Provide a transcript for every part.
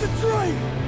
Try to beat the train!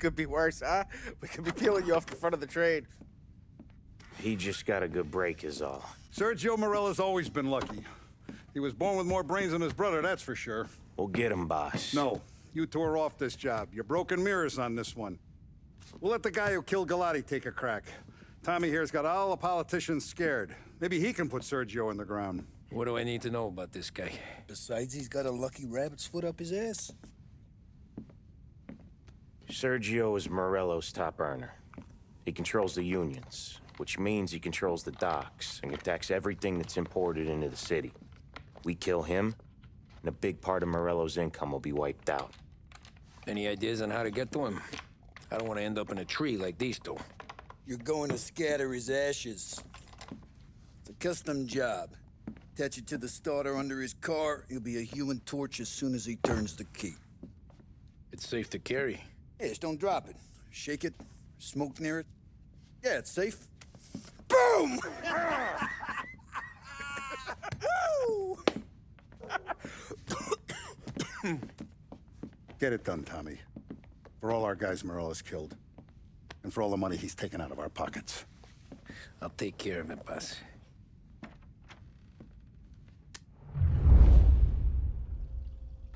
Could be worse, huh? We could be peeling you off the front of the train. He just got a good break, is all. Sergio Morella's always been lucky. He was born with more brains than his brother, that's for sure. We'll get him, boss. No, you tore off this job. You're broken mirrors on this one. We'll let the guy who killed Galati take a crack. Tommy here's got all the politicians scared. Maybe he can put Sergio in the ground. What do I need to know about this guy? Besides, he's got a lucky rabbit's foot up his ass. Sergio is Morello's top earner. He controls the unions, which means he controls the docks and attacks everything that's imported into the city. We kill him, and a big part of Morello's income will be wiped out. Any ideas on how to get to him? I don't want to end up in a tree like these two. You're going to scatter his ashes. It's a custom job. Attach it to the starter under his car. He'll be a human torch as soon as he turns the key. It's safe to carry. Hey, just don't drop it. Shake it, smoke near it. Yeah, it's safe. Boom! Get it done, Tommy. For all our guys Morella's killed. And for all the money he's taken out of our pockets. I'll take care of it, boss.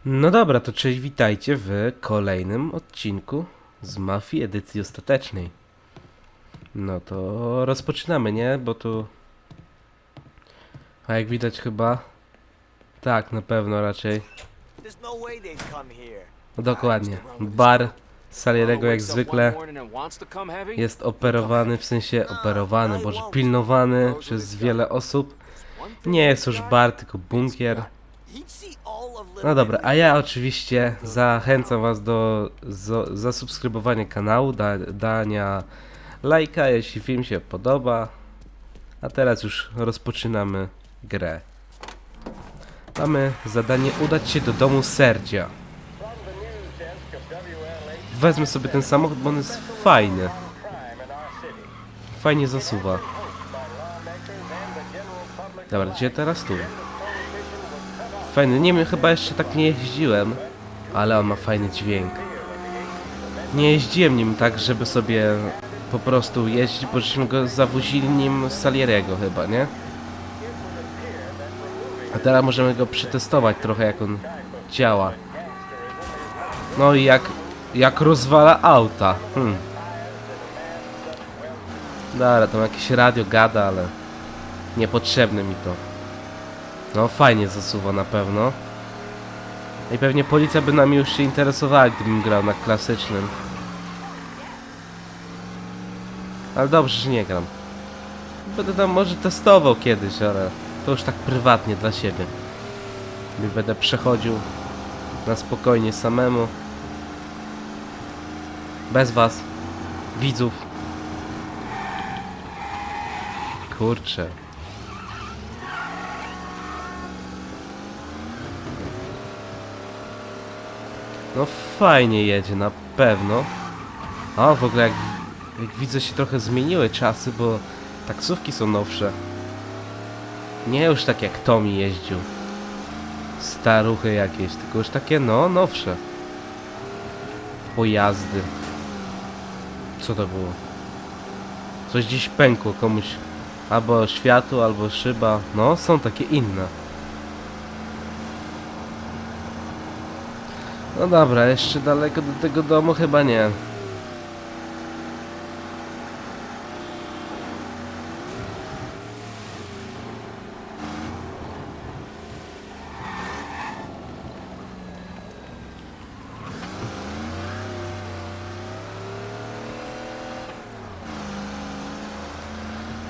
No dobra, to cześć, witajcie w kolejnym odcinku z Mafii edycji ostatecznej. No to rozpoczynamy, nie? Bo tu... A jak widać chyba... Tak, na pewno raczej. No. No dokładnie. Bar Salierego jak zwykle jest operowany, w sensie operowany, boże, pilnowany przez wiele osób. Nie jest już bar, tylko bunkier. No dobra, a ja oczywiście zachęcam Was do zasubskrybowania kanału, da, dania lajka, jeśli film się podoba. A teraz już rozpoczynamy grę. Mamy zadanie udać się do domu Serdzia. Wezmę sobie ten samochód, bo on jest fajny. Fajnie zasuwa. Dobra, gdzie teraz tu? Fajny, nie wiem, chyba jeszcze tak nie jeździłem, ale on ma fajny dźwięk. Nie jeździłem nim tak, żeby sobie po prostu jeździć, bo żeśmy go zawozili nim Salierego chyba, nie? A teraz możemy go przetestować trochę, jak on działa. No i jak, jak rozwala auta. Hmm. Dobra, tam jakieś radio gada, ale niepotrzebne mi to. No fajnie zasuwa na pewno. I pewnie policja by nami już się interesowała, gdybym grał na klasycznym. Ale dobrze, że nie gram. Będę tam może testował kiedyś, ale to już tak prywatnie dla siebie. Nie będę przechodził na spokojnie samemu. Bez was. Widzów. Kurczę. No fajnie jedzie, na pewno. A w ogóle jak, jak widzę się trochę zmieniły czasy, bo taksówki są nowsze. Nie już tak jak Tommy jeździł. Staruchy jakieś, tylko już takie no nowsze. Pojazdy. Co to było? Coś dziś pękło komuś. Albo światło, albo szyba. No, są takie inne. No dobra, jeszcze daleko do tego domu chyba nie.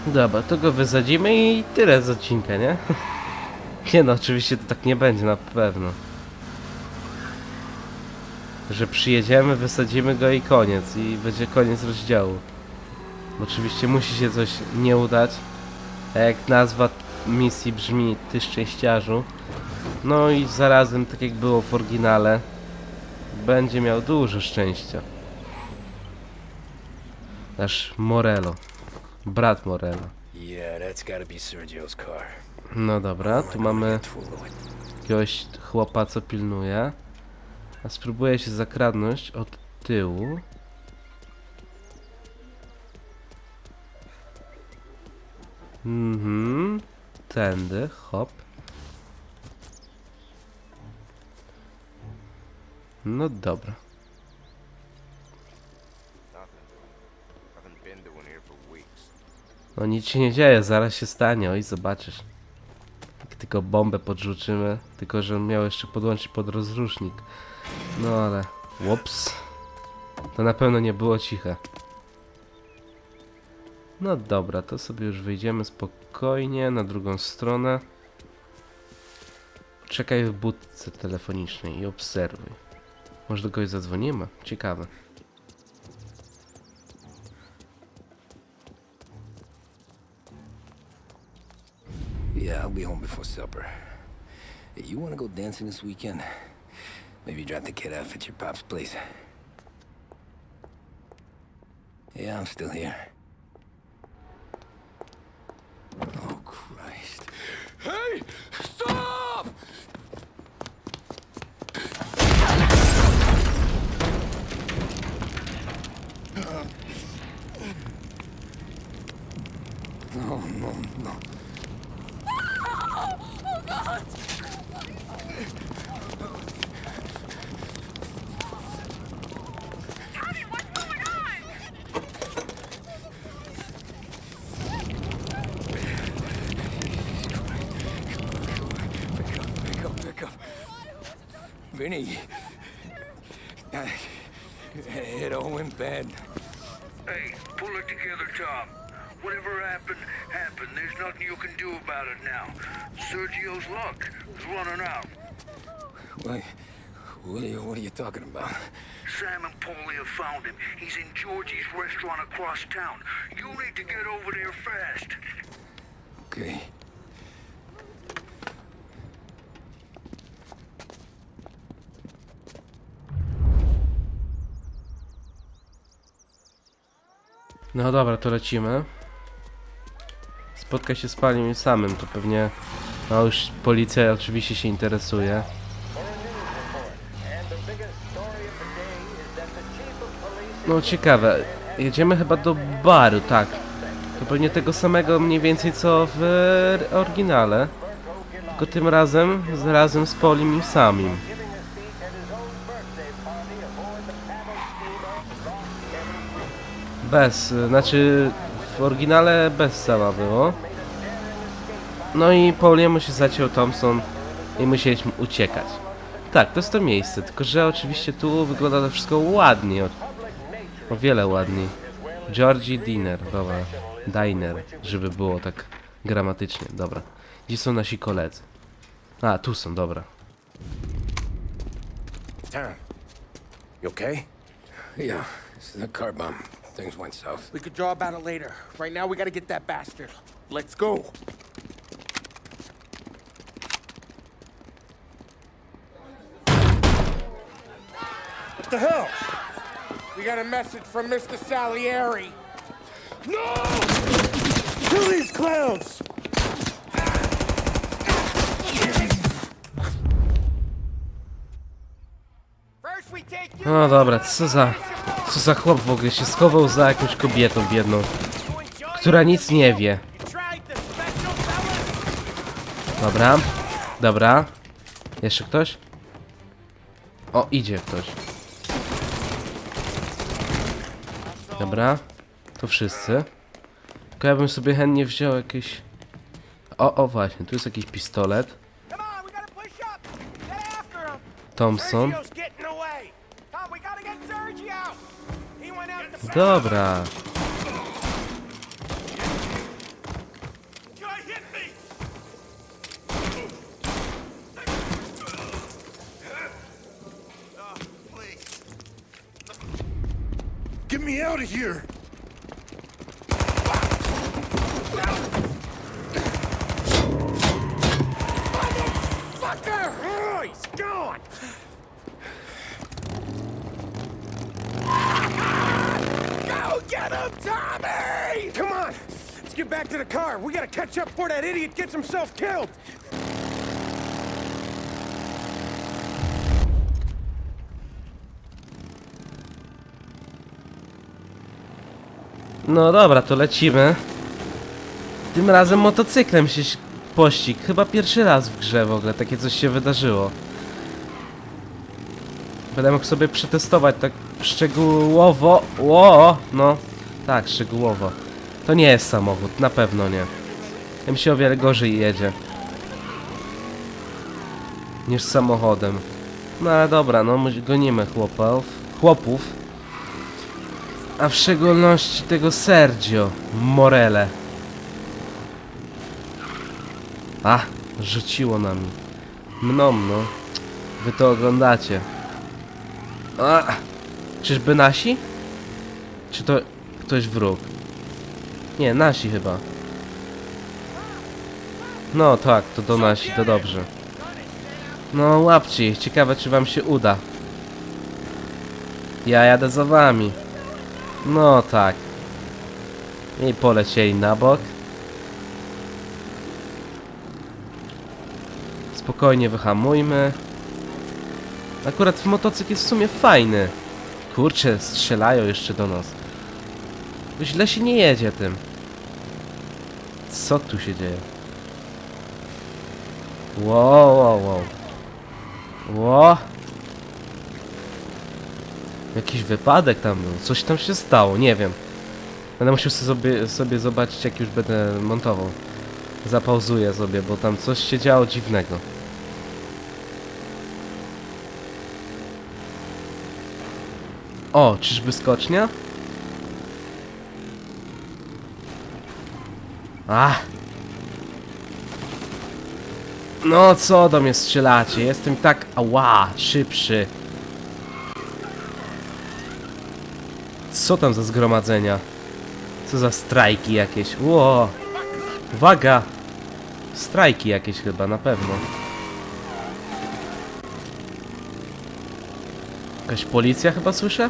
Dobra, to go wysadzimy i tyle z odcinka, nie? Nie no, oczywiście to tak nie będzie, na pewno. Że przyjedziemy, wysadzimy go i koniec. I będzie koniec rozdziału. Oczywiście musi się coś nie udać. A jak nazwa misji brzmi Ty szczęściarzu. No i zarazem, tak jak było w oryginale, będzie miał dużo szczęścia. Nasz Morello. Brat Morello. No dobra, tu mamy jakiegoś chłopa, co pilnuje. A spróbuję się zakradnąć od tyłu. Mhm. Tędy, hop. No dobra. No nic się nie dzieje, zaraz się stanie, oj zobaczysz. Jak tylko bombę podrzucimy, tylko że miał jeszcze podłączyć pod rozrusznik. No ale, łops. To na pewno nie było ciche. No dobra, to sobie już wyjdziemy spokojnie na drugą stronę. Czekaj w budce telefonicznej i obserwuj. Może do kogoś zadzwonimy? Ciekawe. Yeah, I'll be home before supper. You wanna go dancing this weekend? Maybe drop the kid off at your pop's place. Yeah, I'm still here. Oh, Christ. Hey! Stop! No, no, no. Pick up, pick up, pick up. Vinny. It all went bad. Hey, pull it together, Tom. Whatever happened, happened. There's nothing you can do about it now. Sergio's luck is running out. What, what, are you, what are you talking about? Sam and Paulie have found him. He's in Georgie's restaurant across town. You need to get over there fast. Okay. No dobra, to lecimy. Spotka się z panią samym, to pewnie... No już policja oczywiście się interesuje. No ciekawe, jedziemy chyba do baru, tak. To pewnie tego samego mniej więcej co w oryginale. Tylko tym razem razem z Polim i samim. Bez, znaczy w oryginale bez sama było. No i Pauliemu się zaciął Thompson i musieliśmy uciekać. Tak, to jest to miejsce, tylko że oczywiście tu wygląda to wszystko ładnie. O, o wiele ładniej. Georgie Diner, dobra. Diner, żeby było tak gramatycznie, dobra. Gdzie są nasi koledzy? A, tu są, dobra. Tom, you okay? Yeah, it's the car bomb. Things went south. We could draw about it later. Right now, we gotta get that bastard. Let's go. What the hell? We got a message from Mr. Salieri. No! Kill these clowns! First we No dobra, co za... Co za chłop w ogóle się schował za jakąś kobietą biedną, która nic nie wie. Dobra, dobra. Jeszcze ktoś? O, idzie ktoś. Dobra, to wszyscy. Tylko ja bym sobie chętnie wziął jakieś... O, o właśnie, tu jest jakiś pistolet. Thompson. Dobra. Get me out of here! Motherfucker! He's gone! Tommy! Come on, let's get back to the car. We gotta catch up before that idiot gets himself killed. No dobra, to lecimy. Tym razem motocyklem się pościg. Chyba pierwszy raz w grze w ogóle takie coś się wydarzyło. Będę mógł sobie przetestować tak szczegółowo. Ło, no, tak, szczegółowo. To nie jest samochód, na pewno nie. Tym się o wiele gorzej jedzie. Niż samochodem. No ale dobra, no my gonimy chłopów. Chłopów. A w szczególności tego Sergio Morele. A, rzuciło nami. Mną, no. Wy to oglądacie. A, czyżby nasi? Czy to ktoś wróg? Nie, nasi chyba. No tak, to do nasi, to dobrze. No łapcie ich, ciekawe czy wam się uda. Ja jadę za wami. No tak. I polecieli na bok. Spokojnie wyhamujmy. Akurat motocykl jest w sumie fajny. Kurczę, strzelają jeszcze do nas. Źle się nie jedzie tym. Co tu się dzieje? Wow, wow, wow. Ło. Jakiś wypadek tam był. Coś tam się stało, nie wiem. Będę musiał sobie, sobie zobaczyć, jak już będę montował. Zapauzuję sobie, bo tam coś się działo dziwnego. O, czyżby skocznia? A. No co do mnie strzelacie? Jestem tak ała, szybszy. Co tam za zgromadzenia? Co za strajki jakieś? Ło! Uwaga! Strajki jakieś chyba, na pewno. Jakaś policja chyba słyszę?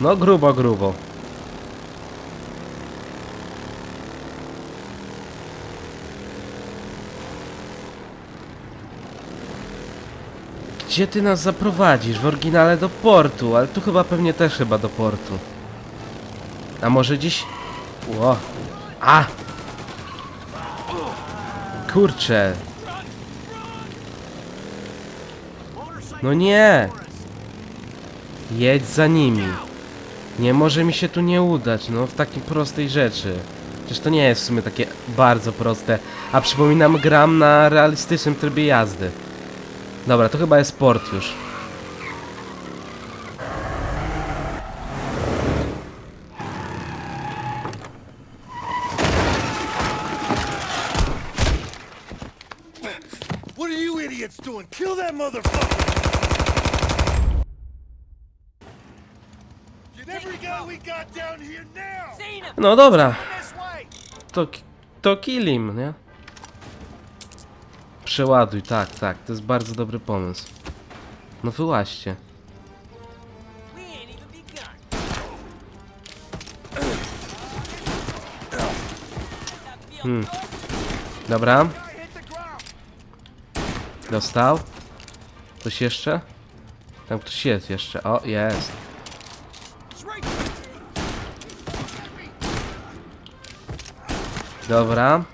No grubo, grubo. Gdzie ty nas zaprowadzisz? W oryginale do portu, ale tu chyba pewnie też chyba do portu. A może dziś... Ło. A! Kurczę. No nie! Jedź za nimi. Nie może mi się tu nie udać, no w takiej prostej rzeczy. Przecież to nie jest w sumie takie bardzo proste. A przypominam, gram na realistycznym trybie jazdy. Dobra, to chyba jest port już. No dobra, to, to kill him, nie? Przeładuj, tak, tak, to jest bardzo dobry pomysł. No wyłaźcie. Hmm. Dobra, dostał. Ktoś jeszcze? Tam ktoś jest jeszcze. O, jest. Dobra.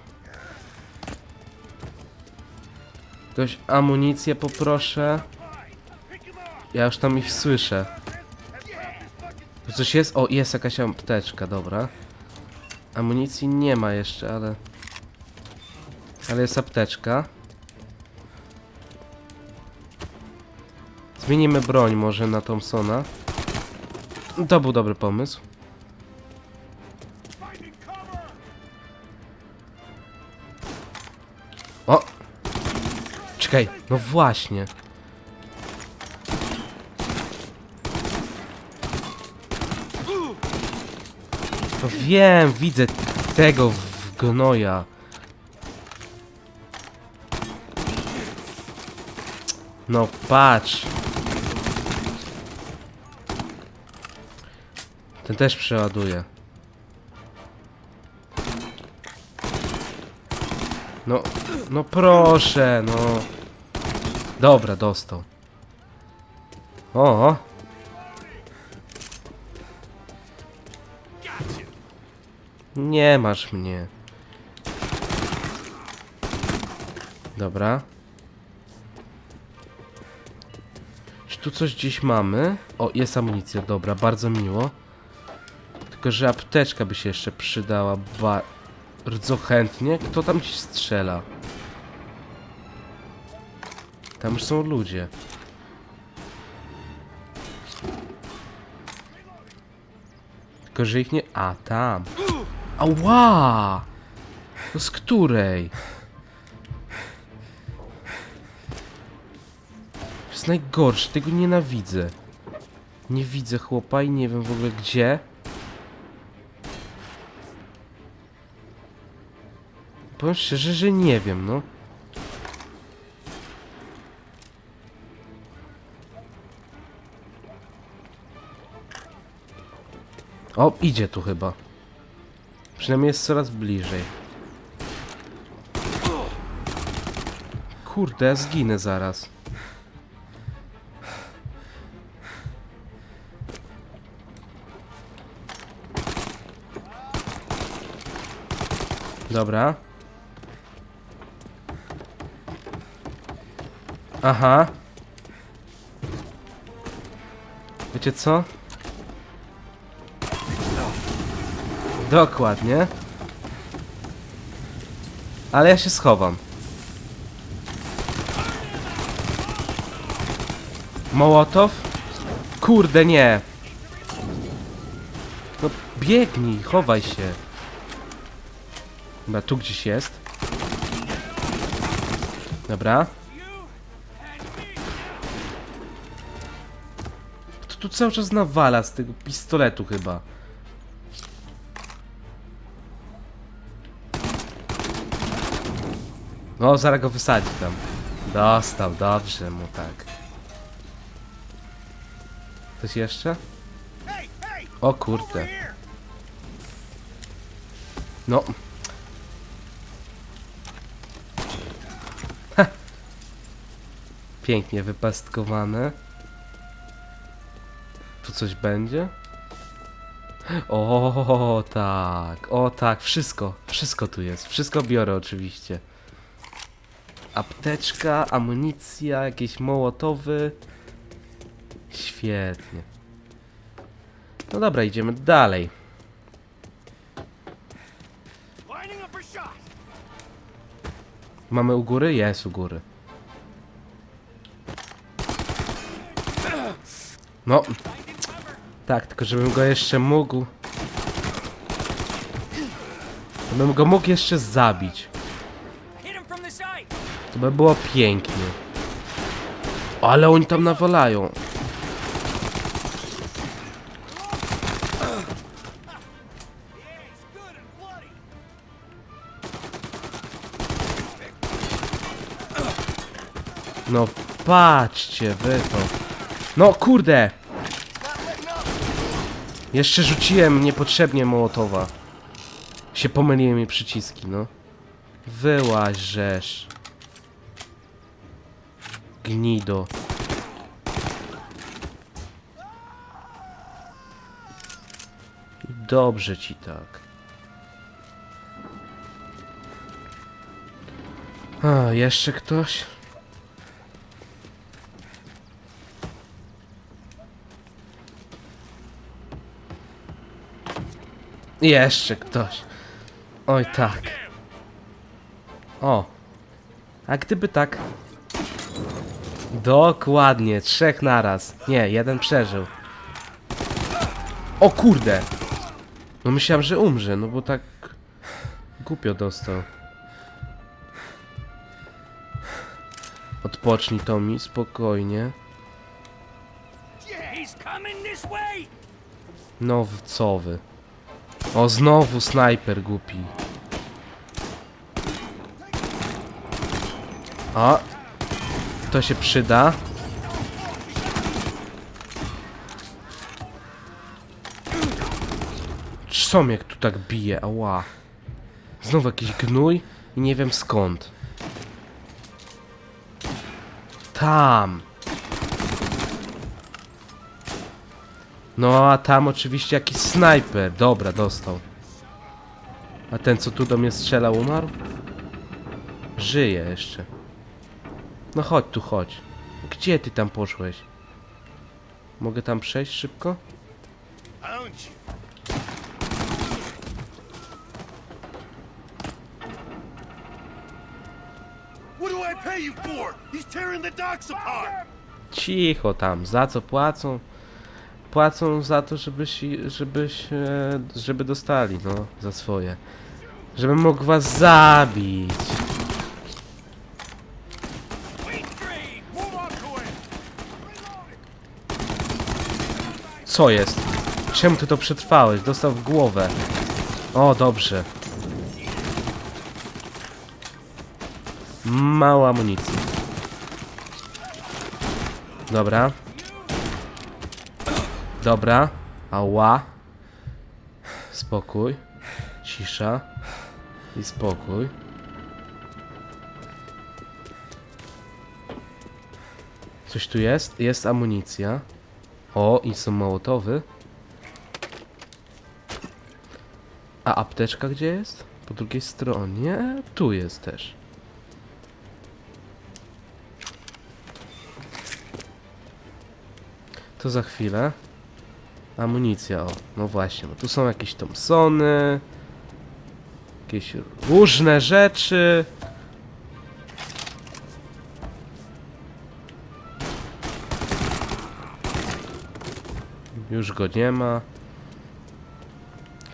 Ktoś amunicję poproszę. Ja już tam ich słyszę. Coś jest? O, jest jakaś apteczka, dobra. Amunicji nie ma jeszcze, ale... Ale jest apteczka. Zmienimy broń może na Thompsona. To był dobry pomysł. Czekaj, no właśnie. No wiem, widzę tego w gnoja. No patrz. Ten też przeładuje. No, no proszę, no. Dobra, dostał. O. Nie masz mnie. Dobra. Czy tu coś gdzieś mamy? O, jest amunicja, dobra, bardzo miło. Tylko, że apteczka by się jeszcze przydała bardzo chętnie. Kto tam ci strzela? Tam są ludzie. Tylko, że ich nie... A, tam. Ała! To z której? To jest najgorsze, tego nienawidzę. Nie widzę chłopa i nie wiem w ogóle gdzie. Powiem szczerze, że nie wiem, no. O, idzie tu chyba. Przynajmniej jest coraz bliżej. Kurde, ja zginę zaraz. Dobra. Aha. Wiecie co? Dokładnie. Ale ja się schowam. Mołotow? Kurde, nie. No biegnij, chowaj się. Dobra, tu gdzieś jest. Dobra. To tu cały czas nawala z tego pistoletu chyba. No, zaraz go wysadzi tam. Dostał, dobrze mu tak. Coś jeszcze? O kurde. No. Ha. Pięknie wypastkowane. Tu coś będzie? O tak, o tak, wszystko, wszystko tu jest, wszystko biorę oczywiście. Apteczka, amunicja, jakieś mołotowy. Świetnie. No dobra, idziemy dalej. Mamy u góry? Jest u góry. No. Tak, tylko żebym go jeszcze mógł. Żebym go mógł jeszcze zabić. Hit him from the side. To by było pięknie. Ale oni tam nawalają. No patrzcie wy to. No kurde! Jeszcze rzuciłem niepotrzebnie Mołotowa. Się pomyliły mi przyciski, no. Wyłaź rzesz. Gnido. Dobrze ci tak. A, jeszcze ktoś? Jeszcze ktoś. Oj tak. O. A gdyby tak. Dokładnie, trzech naraz. Nie, jeden przeżył. O kurde. No myślałem, że umrze, no bo tak głupio dostał. Odpocznij Tommy, spokojnie. No? O, znowu snajper głupi. O, to się przyda. Co mnie tu tak bije? Ała. Znowu jakiś gnój i nie wiem skąd. Tam. No a tam oczywiście jakiś snajper. Dobra, dostał. A ten co tu do mnie strzelał umarł? Żyje jeszcze. No chodź tu, chodź. Gdzie ty tam poszłeś? Mogę tam przejść szybko? Cicho tam, za co płacą? Płacą za to, żebyś, żebyś, e, żeby dostali, no, za swoje. Żebym mógł was zabić. Co jest? Czemu ty to przetrwałeś? Dostał w głowę. O, dobrze. Mało amunicji. Dobra. Dobra. Ała. Spokój. Cisza. I spokój. Coś tu jest? Jest amunicja. O, i są mołotowy. A apteczka gdzie jest? Po drugiej stronie. Tu jest też. To za chwilę. Amunicja, o. No właśnie, bo tu są jakieś Thompsony. Jakieś różne rzeczy. Już go nie ma.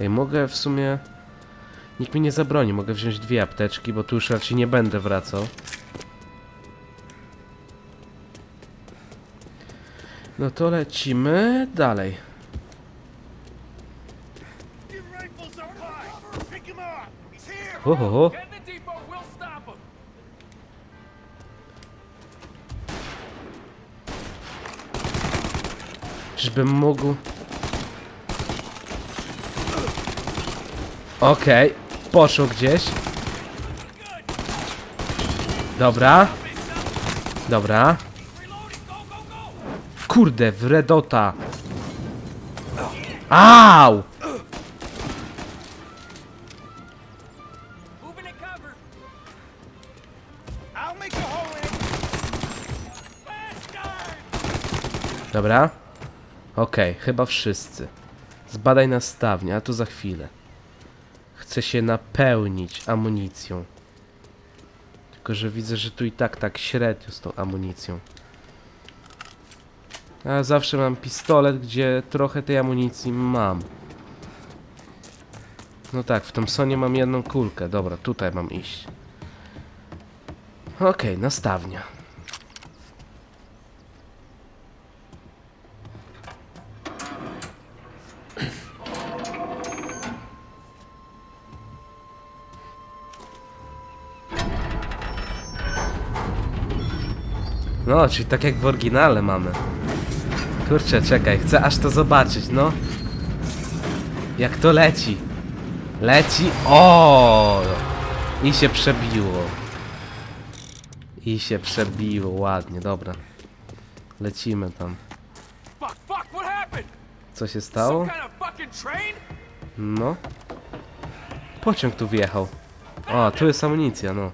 Ej, mogę w sumie... Nikt mi nie zabroni, mogę wziąć dwie apteczki, bo tu już raczej nie będę wracał. No to lecimy dalej. Your rifles are żebym mógł... Okej, poszło gdzieś. Dobra. Dobra. Kurde, wredota. Au! Dobra. Okej, chyba wszyscy. Zbadaj nastawnie, a to za chwilę. Chcę się napełnić amunicją. Tylko, że widzę, że tu i tak tak średnio z tą amunicją. A zawsze mam pistolet, gdzie trochę tej amunicji mam. No tak, w Thompsonie mam jedną kulkę. Dobra, tutaj mam iść. Okej, nastawnia. No, czyli tak jak w oryginale mamy. Kurczę, czekaj, chcę aż to zobaczyć, no. Jak to leci. Leci. O! I się przebiło. I się przebiło, ładnie, dobra. Lecimy tam. Co się stało? No. Pociąg tu wjechał. O, tu jest amunicja, no.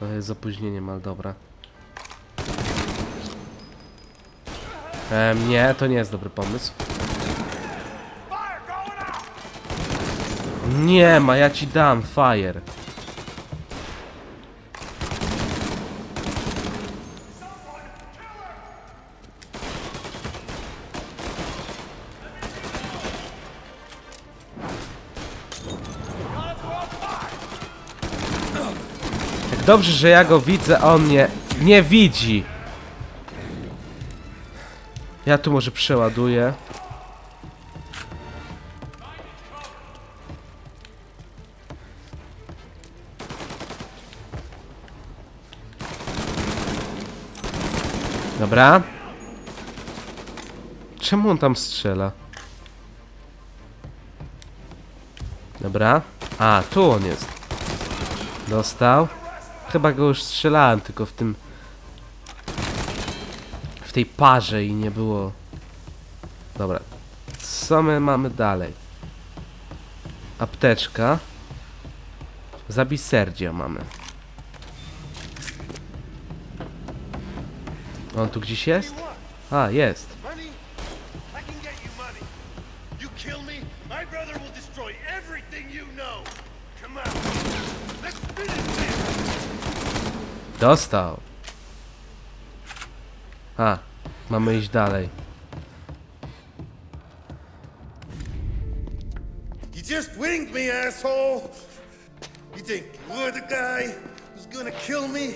To jest opóźnieniem, ale dobra. Em, nie, to nie jest dobry pomysł. Nie ma, ja ci dam fire. Jak dobrze, że ja go widzę, a on mnie nie widzi. Ja tu może przeładuję. Dobra. Czemu on tam strzela? Dobra. A, tu on jest. Dostał. Chyba go już strzelałem, tylko w tym tej parze i nie było... Dobra. Co my mamy dalej? Apteczka. Zabij Serdzia mamy. On tu gdzieś jest? A, jest. Dostał. A, mamy iść dalej. You just winged me, asshole. You think you're the guy who's gonna kill me?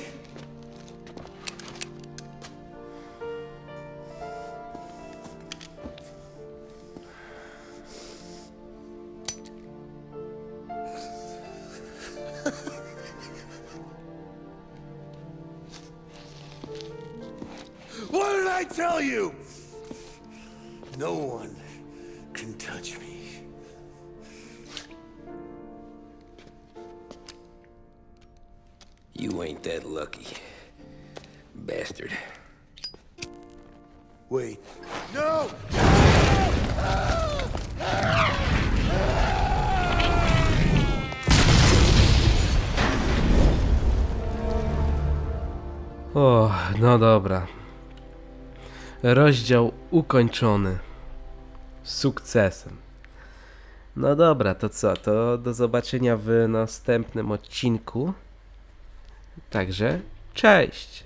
I tell you? No one can touch me. You ain't that lucky. Bastard. Wait. No! O, no dobra. Rozdział ukończony. Sukcesem. No dobra, to co? To do zobaczenia w następnym odcinku. Także, cześć!